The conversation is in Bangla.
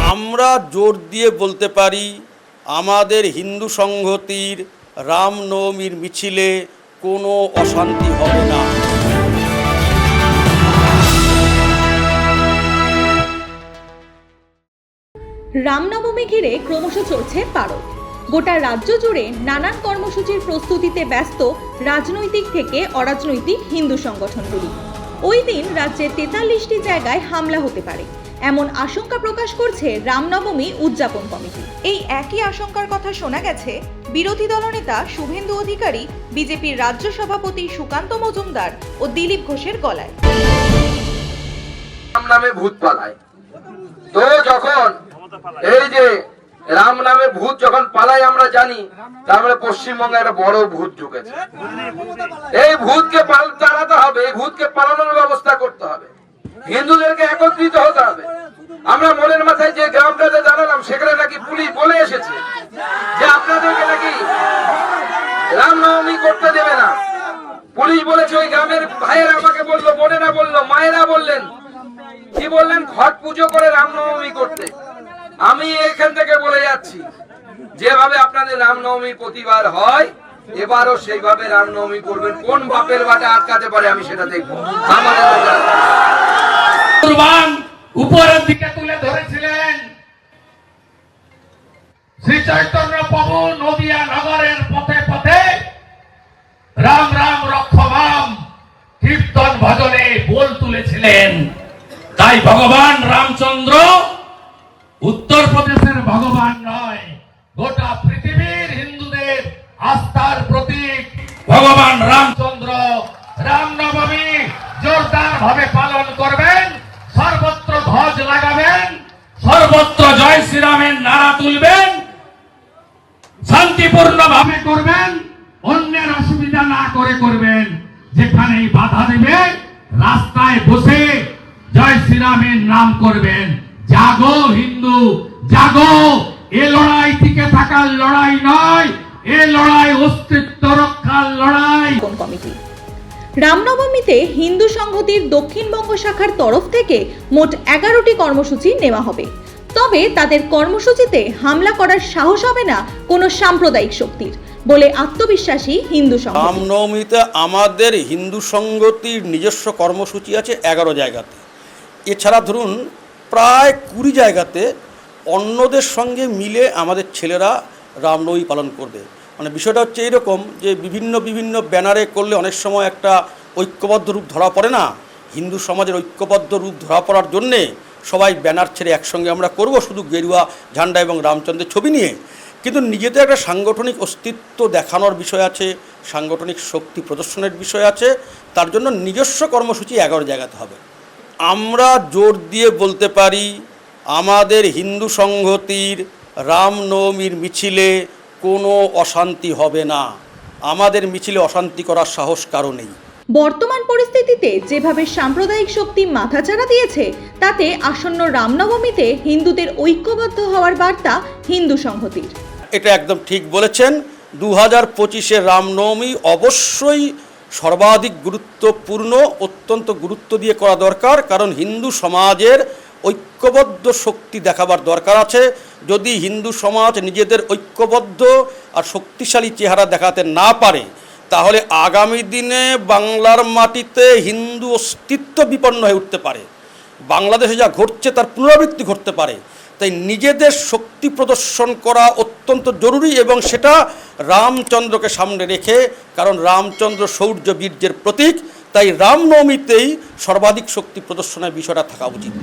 আমরা জোর দিয়ে বলতে পারি আমাদের হিন্দু সংহতির রামনবমীর মিছিলে কোনো অশান্তি হবে না। রামনবমী ঘিরে ক্রমশ চলছে পারদ। গোটা রাজ্য জুড়ে নানান কর্মসূচির প্রস্তুতিতে ব্যস্ত রাজনৈতিক থেকে অরাজনৈতিক হিন্দু সংগঠনগুলি। ওই দিন রাজ্যের তেতাল্লিশটি জায়গায় হামলা হতে পারে। এমন আশঙ্কা প্রকাশ করছে রামনবমী উদযাপন কমিটি। এই একই আশঙ্কার কথা শোনা গেছে বিরোধী দলনেতা শুভেন্দু অধিকারী, বিজেপির রাজ্য সভাপতি সুকান্ত মজুমদার ও দিলীপ ঘোষের গলায়। নামে ভূত পালায়। তো যখন এই যে রাম নামে ভূত যখন পালায় আমরা জানি, তার মানে পশ্চিমবঙ্গে একটা বড় ভূত ঢুকেছে। এই ভূতকে তাড়াতে হবে, এই ভূতকে পালানোর ব্যবস্থা করতে হবে। হিন্দুদেরকে একত্রিত হতে হবে। আমরা মনের মাথায় যে গ্রামটাতে দাঁড়ালাম সেখানে নাকি পুলিশ বলে এসেছে যে আপনাদেরকে নাকি রামনবমী করতে দেবে না। পুলিশ বলেছে, ওই গ্রামের ভাইয়েরা আমাকে বলল, বোনেরা বলল, মায়েরা বললেন, কি বললেন? ঘট পুজো করে রামনবমী করতে। আমি এখান থেকে বলে যাচ্ছি, যেভাবে আপনাদের রামনবমী প্রতিবার হয়, এবারও সেইভাবে রামনবমী করবেন। কোন বাপের বাটা আটকাতে পারে আমি সেটা দেখব। আমাদের উপরের দিকে তুলে ধরেছিলেন। শ্রী চৈতন্য প্রভু নদিয়া নগরের পথে পথে রাম রাম রক্ষমাম কীর্তন ভজনে বোল তুলেছিলেন। তাই ভগবান রামচন্দ্র উত্তরপ্রদেশের ভগবান নয়, গোটা পৃথিবীর হিন্দুদের আস্থার প্রতীক ভগবান রামচন্দ্র। রামনবমী জোরদার ভাবে পালন করবেন, সর্বত্র ধ্বজ লাগাবেন, সর্বত্র জয় শ্রীরামের নারা তুলবেন শান্তিপূর্ণ ভাবে করবেন, অন্যের অসুবিধা না করে করবেন, যেখানেই বাধা দেবে, রাস্তায় বসে জয় শ্রীরামের নাম করবেন। জাগো হিন্দু জাগো। এ লড়াই টিকে থাকার লড়াই নয় এ লড়াই অস্তিত্ব রক্ষার লড়াই। কোন কমিটি। রামনবমীতে হিন্দু সংহতির দক্ষিণবঙ্গ শাখার তরফ থেকে মোট এগারোটি কর্মসূচি নেওয়া হবে। তবে তাদের কর্মসূচিতে হামলা করার সাহস হবে না কোনো সাম্প্রদায়িক শক্তির বলে আত্মবিশ্বাসী হিন্দু সংঘ রামনবমীতে আমাদের হিন্দু সংগতির নিজস্ব কর্মসূচি আছে এগারো জায়গাতে। এছাড়া ধরুন প্রায় কুড়ি জায়গাতে অন্যদের সঙ্গে মিলে আমাদের ছেলেরা রামনবমী পালন করবে। মানে বিষয়টা হচ্ছে এইরকম যে বিভিন্ন বিভিন্ন ব্যানারে করলে অনেক সময় একটা ঐক্যবদ্ধ রূপ ধরা পড়ে না। হিন্দু সমাজের ঐক্যবদ্ধ রূপ ধরা পড়ার জন্যে সবাই ব্যানার ছেড়ে একসঙ্গে আমরা করব শুধু গেরুয়া, ঝান্ডা এবং রামচন্দ্রের ছবি নিয়ে। কিন্তু নিজেদের একটা সাংগঠনিক অস্তিত্ব দেখানোর বিষয় আছে, সাংগঠনিক শক্তি প্রদর্শনের বিষয় আছে, তার জন্য নিজস্ব কর্মসূচি এগারো জায়গাতে হবে। আমরা জোর দিয়ে বলতে পারি আমাদের হিন্দু সংহতির রামনবমীর মিছিলে কোনো অশান্তি হবে না। আমাদের মিছিলে অশান্তি করার সাহস কারও নেই। বর্তমান পরিস্থিতিতে যেভাবে সাম্প্রদায়িক শক্তি মাথাচাড়া দিয়েছে তাতে আসন্ন রামনবমীতে হিন্দুদের ঐক্যবদ্ধ হওয়ার বার্তা হিন্দু সংহতির। এটা একদম ঠিক বলেছেন। দু হাজার পঁচিশে রামনবমী অবশ্যই সর্বাধিক গুরুত্বপূর্ণ, অত্যন্ত গুরুত্ব দিয়ে করা দরকার, কারণ হিন্দু সমাজের ঐক্যবদ্ধ শক্তি দেখাবার দরকার আছে। যদি হিন্দু সমাজ নিজেদের ঐক্যবদ্ধ আর শক্তিশালী চেহারা দেখাতে না পারে, তাহলে আগামী দিনে বাংলার মাটিতে হিন্দু অস্তিত্ব বিপন্ন হয়ে উঠতে পারে। বাংলাদেশে যা ঘটছে তার পুনরাবৃত্তি ঘটতে পারে। তাই নিজেদের শক্তি প্রদর্শন করা অত্যন্ত জরুরি এবং সেটা রামচন্দ্রকে সামনে রেখে, কারণ রামচন্দ্র শৌর্য বীর্যের প্রতীক, তাই রামনবমীতেই সর্বাধিক শক্তি প্রদর্শনের বিষয়টা থাকা উচিত।